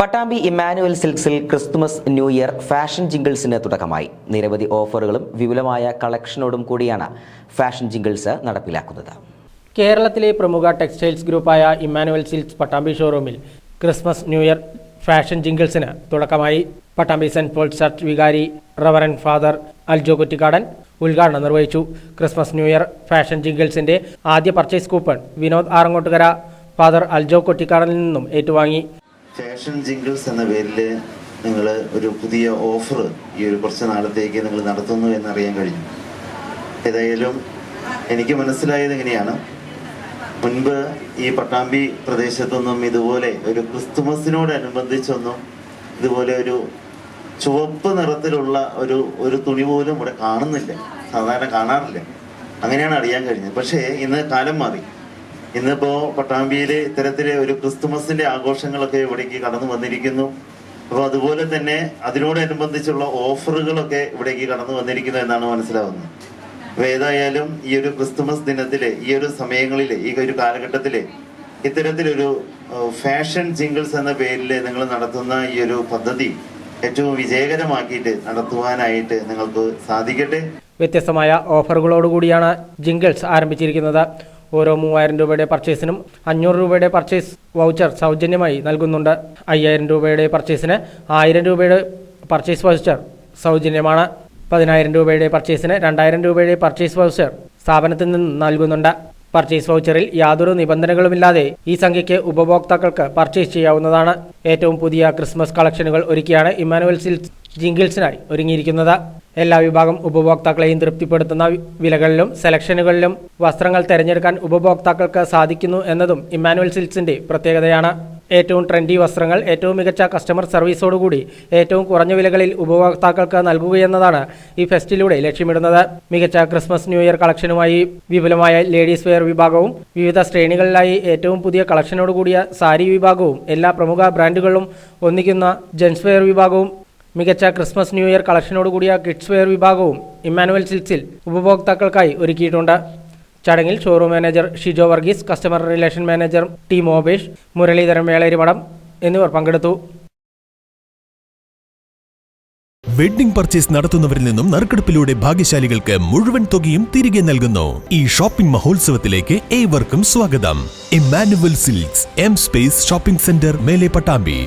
പട്ടാമ്പി ഇമ്മാനുവൽ സിൽക്സിൽ Christmas new year fashion ജിംഗിൾസിന് തുടക്കമായി. നിരവധി ഓഫറുകളും വിപുലമായ കളക്ഷനോടും കൂടിയാണ് ഫാഷൻ ജിംഗിൾസ് നടപ്പിലാക്കുന്നത്. കേരളത്തിലെ പ്രമുഖ ടെക്സ്റ്റൈൽസ് ഗ്രൂപ്പായ ഇമ്മാനുവൽ സിൽക്സ് പട്ടാമ്പി ഷോറൂമിൽ ക്രിസ്മസ് ന്യൂ ഇയർ ഫാഷൻ ജിംഗിൾസിന് തുടക്കമായി. പട്ടാമ്പി സെന്റ് പോൾ ചർച്ച് വികാരി റവറൻ ഫാദർ അൽജോ കുറ്റിക്കാടൻ ഉദ്ഘാടനം നിർവഹിച്ചു. ക്രിസ്മസ് ന്യൂ ഇയർ ഫാഷൻ ജിംഗിൾസിന്റെ ആദ്യ purchase coupon Vinod Arangottukara father Aljo കൊട്ടിക്കാടനിൽ നിന്നും ഏറ്റുവാങ്ങി. ഫാഷൻ ജിങ്കിൾസ് എന്ന പേരിൽ നിങ്ങൾ ഒരു പുതിയ ഓഫർ ഈ ഒരു കുറച്ച് നാളത്തേക്ക് നിങ്ങൾ നടത്തുന്നു എന്നറിയാൻ കഴിഞ്ഞു. ഏതായാലും എനിക്ക് മനസ്സിലായത് എങ്ങനെയാണ് മുൻപ് ഈ പട്ടാമ്പി പ്രദേശത്തൊന്നും ഇതുപോലെ ഒരു ക്രിസ്തുമസിനോടനുബന്ധിച്ചൊന്നും ഇതുപോലെ ഒരു ചുവപ്പ് നിറത്തിലുള്ള ഒരു ഒരു തുണി പോലും ഇവിടെ കാണുന്നില്ല. സാധാരണ കാണാറില്ല. അങ്ങനെയാണ് അറിയാൻ കഴിഞ്ഞത്. പക്ഷേ ഇന്ന് കാലം മാറി. ഇന്നിപ്പോ പട്ടാമ്പിയിലെ ഇത്തരത്തിലെ ഒരു ക്രിസ്തുമസിന്റെ ആഘോഷങ്ങളൊക്കെ ഇവിടേക്ക് കടന്നു വന്നിരിക്കുന്നു. അപ്പോൾ അതുപോലെ തന്നെ അതിനോടനുബന്ധിച്ചുള്ള ഓഫറുകളൊക്കെ ഇവിടേക്ക് കടന്നു വന്നിരിക്കുന്നു എന്നാണ് മനസ്സിലാവുന്നത്. അപ്പൊ ഏതായാലും ഈ ഒരു ക്രിസ്തുമസ് ദിനത്തിൽ ഈ ഒരു സമയങ്ങളിൽ ഈ ഒരു കാലഘട്ടത്തിൽ ഇത്തരത്തിലൊരു ഫാഷൻ ജിങ്കിൾസ് എന്ന പേരിൽ നിങ്ങൾ നടത്തുന്ന ഈ ഒരു പദ്ധതി ഏറ്റവും വിജയകരമാക്കിയിട്ട് നടത്തുവാനായിട്ട് നിങ്ങൾക്ക് സാധിക്കട്ടെ. വ്യത്യസ്തമായ ഓഫറുകളോടുകൂടിയാണ് ജിങ്കിൾസ് ആരംഭിച്ചിരിക്കുന്നത്. ഓരോ മൂവായിരം രൂപയുടെ പർച്ചേസിനും അഞ്ഞൂറ് രൂപയുടെ പർച്ചേസ് വൗച്ചർ സൗജന്യമായി നൽകുന്നുണ്ട്. അയ്യായിരം രൂപയുടെ പർച്ചേസിന് ആയിരം രൂപയുടെ പർച്ചേസ് വൗച്ചർ സൗജന്യമാണ്. പതിനായിരം രൂപയുടെ പർച്ചേസിന് രണ്ടായിരം രൂപയുടെ പർച്ചേസ് വൗച്ചർ സ്ഥാപനത്തിൽ നിന്ന് നൽകുന്നുണ്ട്. പർച്ചേസ് വൗച്ചറിൽ യാതൊരു നിബന്ധനകളുമില്ലാതെ ഈ സംഖ്യയ്ക്ക് ഉപഭോക്താക്കൾക്ക് പർച്ചേസ് ചെയ്യാവുന്നതാണ്. ഏറ്റവും പുതിയ ക്രിസ്മസ് കളക്ഷനുകൾ ഒരുക്കിയാണ് ഇമ്മാനുവൽ സിൽസ് ജിങ്കിൾസിനായി ഒരുങ്ങിയിരിക്കുന്നത്. എല്ലാ വിഭാഗം ഉപഭോക്താക്കളെയും തൃപ്തിപ്പെടുത്തുന്ന വിലകളിലും സെലക്ഷനുകളിലും വസ്ത്രങ്ങൾ തിരഞ്ഞെടുക്കാൻ ഉപഭോക്താക്കൾക്ക് സാധിക്കുന്നു എന്നതും ഇമ്മാനുവൽ സിൽസിന്റെ പ്രത്യേകതയാണ്. ഏറ്റവും ട്രെൻഡി വസ്ത്രങ്ങൾ ഏറ്റവും മികച്ച കസ്റ്റമർ സർവീസോടുകൂടി ഏറ്റവും കുറഞ്ഞ വിലകളിൽ ഉപഭോക്താക്കൾക്ക് നൽകുകയെന്നതാണ് ഈ ഫെസ്റ്റിലൂടെ ലക്ഷ്യമിടുന്നത്. മികച്ച ക്രിസ്മസ് ന്യൂ ഇയർ കളക്ഷനുമായി വിപുലമായ ലേഡീസ് വെയർ വിഭാഗവും വിവിധ ശ്രേണികളിലായി ഏറ്റവും പുതിയ കളക്ഷനോടുകൂടിയ സാരി വിഭാഗവും എല്ലാ പ്രമുഖ ബ്രാൻഡുകളും ഒന്നിക്കുന്ന ജെൻസ് വെയർ വിഭാഗവും മികച്ച ക്രിസ്മസ് ന്യൂ ഇയർ കളക്ഷനോടുകൂടിയ കിഡ്സ് വെയർ വിഭാഗവും ഇമ്മാനുവൽ സിൽസിൽ ഉപഭോക്താക്കൾക്കായി ഒരുക്കിയിട്ടുണ്ട്. ചടങ്ങിൽ showroom manager Shijo Varghese customer relation manager T Mobesh Muraleedharan Velerimadham എന്നിവർ പങ്കെടുത്തു. വെഡിംഗ് പർച്ചേസ് നടത്തുന്നവരിൽ നിന്നും നറുക്കെടുപ്പിലൂടെ ഭാഗ്യശാലികൾക്ക് മുഴുവൻ തുകയും തിരികെ നൽകുന്നു. ഈ ഷോപ്പിംഗ് മഹോത്സവത്തിലേക്ക് ഏവർക്കും സ്വാഗതം. Emmanuel silks M space shopping centre Mele Pattambi.